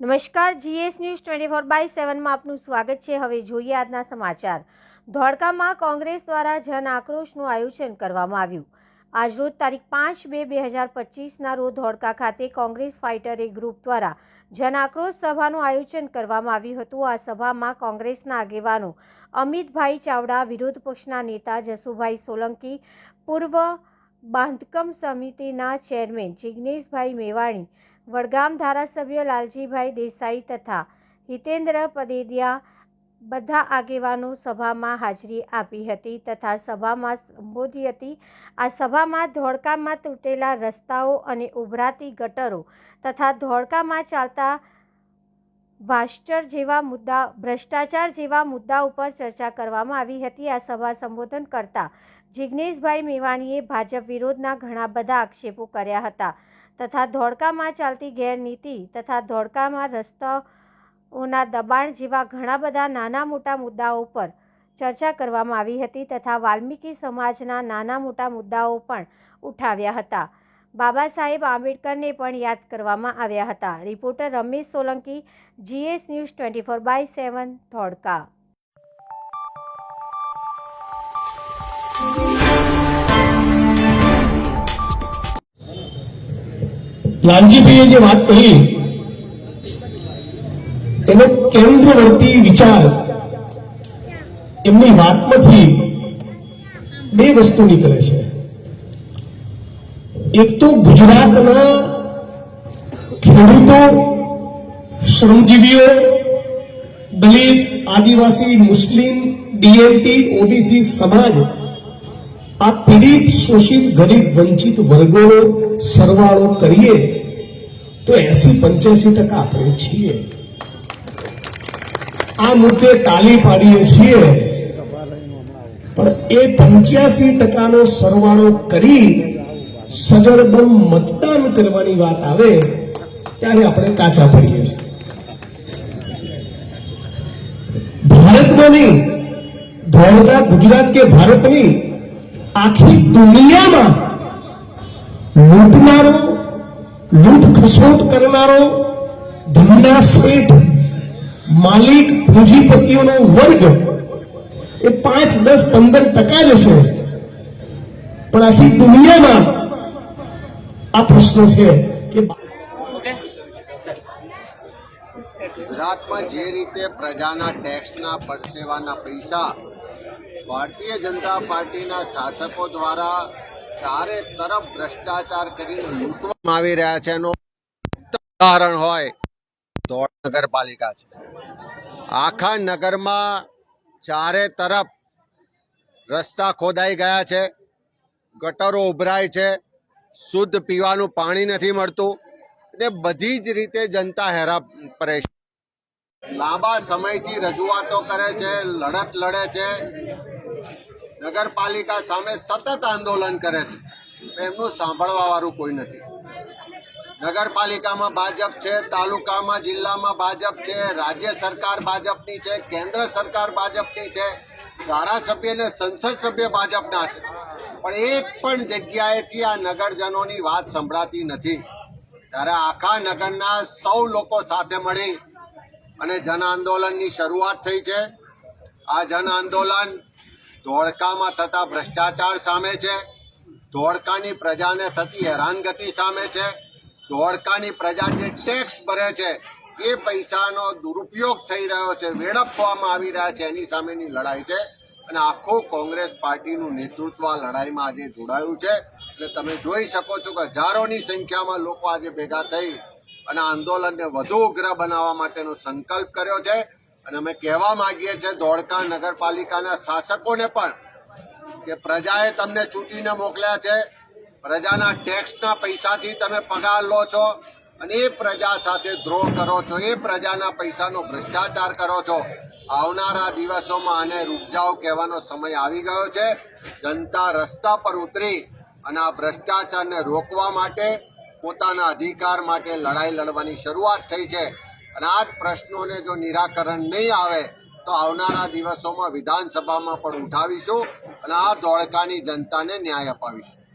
નમસ્કાર, GS news twenty four by સેવનમાં આપનું સ્વાગત છે. હવે જોઈએ આજના સમાચાર. ધોળકામાં કોંગ્રેસ દ્વારા જન આક્રોશનું આયોજન કરવામાં આવ્યું. આજરોજ તારીખ પાંચ બે બે હજાર પચીસના રોજ ધોળકા ખાતે કોંગ્રેસ ફાઇટર એ ગ્રુપ દ્વારા જન આક્રોશ સભાનું આયોજન કરવામાં આવ્યું હતું. આ સભામાં કોંગ્રેસના આગેવાનો અમિતભાઈ ચાવડા, વિરોધ પક્ષના નેતા જસુભાઈ સોલંકી, પૂર્વ બાંધકામ સમિતિના ચેરમેન જિગ્નેશભાઈ મેવાણી વડગામ ધારાસભ્ય લાલજીભાઈ દેસાઈ તથા હિતેન્દ્ર પદેદિયા બધા આગેવાનો સભામાં હાજરી આપી હતી તથા સભામાં સંબોધી હતી. આ સભામાં ધોળકામાં તૂટેલા રસ્તાઓ અને ઉભરાતી ગટરો તથા ધોળકામાં ચાલતા ભાષ્ચર જેવા મુદ્દા, ભ્રષ્ટાચાર જેવા મુદ્દા ઉપર ચર્ચા કરવામાં આવી હતી. આ સભા સંબોધન કરતા જિગ્નેશભાઈ મેવાણીએ ભાજપ વિરોધના ઘણા બધા આક્ષેપો કર્યા હતા. તથા ધોળકામાં ચાલતી ગેરનીતિ તથા ધોળકામાં રસ્તાઓના દબાણ જેવા ઘણા બધા નાના મોટા મુદ્દાઓ પર ચર્ચા કરવામાં આવી હતી તથા વાલ્મીકી સમાજના નાના મોટા મુદ્દાઓ પણ ઉઠાવ્યા હતા. બાબા સાહેબ આંબેડકરને પણ યાદ કરવામાં આવ્યા હતા. Reporter Ramesh Solanki, GS news twenty four by seven, Dholka. લાલજીભાઈએ જે વાત કહી એનો કેન્દ્રવર્તી વિચાર એમની વાતમાંથી બે વસ્તુ નીકળે છે. એક તો ગુજરાતના ખેડૂતો, શ્રમજીવીઓ, દલિત, આદિવાસી, મુસ્લિમ ડીએનટી ઓબીસી સમાજ આ પીડિત, શોષિત, ગરીબ, વંચિત વર્ગોનો સરવાળો કરીએ તો એસી પંચ્યાસી ટકા આપણે છીએ. આ મુદ્દે તાલી પાડીએ છીએ. પણ એ પંચ્યાસી ટકાનો સરવાળો કરી સજળદમ મતદાન કરવાની વાત આવે, ત્યારે આપણે કાચા પડીએ છીએ. ભારતમાં નહીં, દોડતા ગુજરાત કે ભારતની આખી દુનિયામાં લૂંટનારો, લૂંટ ખસોટ કરનારો, ધંધા શેઠ, માલિક, પૂંજીપતિઓનો વર્ગ એ પાંચ, દસ, પંદર ટકા જ હશે. પણ આખી દુનિયામાં આ પ્રશ્ન છે કે ગુજરાતમાં જે રીતે પ્રજાના ટેક્સના પરસેવાના પૈસા ભારતીય જનતા પાર્ટીના શાસકો દ્વારા ચારે તરફ ભ્રષ્ટાચાર કરીને લૂંટવામાં આવી રહ્યા છે. એનું ઉદાહરણ હોય તો નગરપાલિકા છે. આખા નગરમાં ચારે તરફ રસ્તા ખોદાઈ ગયા છે. ગટરો ઉભરાય છે. શુદ્ધ પીવાનું પાણી નથી મળતું. એટલે બધી જ રીતે જનતા હેરા પરેશાન લાંબા સમયથી રજૂઆતો કરે છે, લડત લડે છે. નગરપાલિકા સામે સતત આંદોલન કરે છે. એમનું સાંભળવા વાળું કોઈ નથી. નગરપાલિકામાં ભાજપ છે, તાલુકામાં, જિલ્લામાં ભાજપ છે, રાજ્ય સરકાર ભાજપની છે, કેન્દ્ર સરકાર ભાજપની છે, ધારાસભ્ય અને સંસદ સભ્ય ભાજપના છે. પણ એક પણ જગ્યાએથી આ નગરજનોની વાત સંભળાતી નથી. ત્યારે આખા નગરના સૌ લોકો સાથે મળી અને જન આંદોલનની શરૂઆત થઈ છે. આ જન આંદોલન ધોળકામાં થતા ભ્રષ્ટાચાર સામે છે. ધોળકાની પ્રજાને થતી હેરાનગતિ સામે છે. ધોળકાની પ્રજા જે ટેક્સ ભરે છે, એ પૈસાનો દુરુપયોગ થઈ રહ્યો છે, વેડફવામાં આવી રહ્યા છે, એની સામેની લડાઈ છે. અને આખું કોંગ્રેસ પાર્ટીનું નેતૃત્વ આ લડાઈમાં આજે જોડાયું છે. એટલે તમે જોઈ શકો છો કે હજારોની સંખ્યામાં લોકો આજે ભેગા થઈ અને આંદોલનને વધુ ઉગ્ર બનાવવા માટેનો સંકલ્પ કર્યો છે. અને અમે કહેવા માંગીએ છીએ ધોળકા નગરપાલિકાના શાસકોને પણ કે પ્રજાએ તમને ચૂંટીને મોકલ્યા છે. પ્રજાના ટેક્સના પૈસાથી તમે પગાર લો છો અને એ પ્રજા સાથે દ્રોહ કરો છો. એ પ્રજાના પૈસાનો ભ્રષ્ટાચાર કરો છો. આવનારા દિવસોમાં આને રૂપજાવ કહેવાનો સમય આવી ગયો છે. જનતા રસ્તા પર ઉતરી અને આ ભ્રષ્ટાચારને રોકવા માટે પોતાના અધિકાર માટે લડાઈ લડવાની શરૂઆત થઈ છે. અને આ જ પ્રશ્નોને જો નિરાકરણ નહીં આવે, તો આવનારા દિવસોમાં વિધાનસભામાં પણ ઉઠાવીશું અને આ ધોળકાની જનતાને ન્યાય અપાવીશું.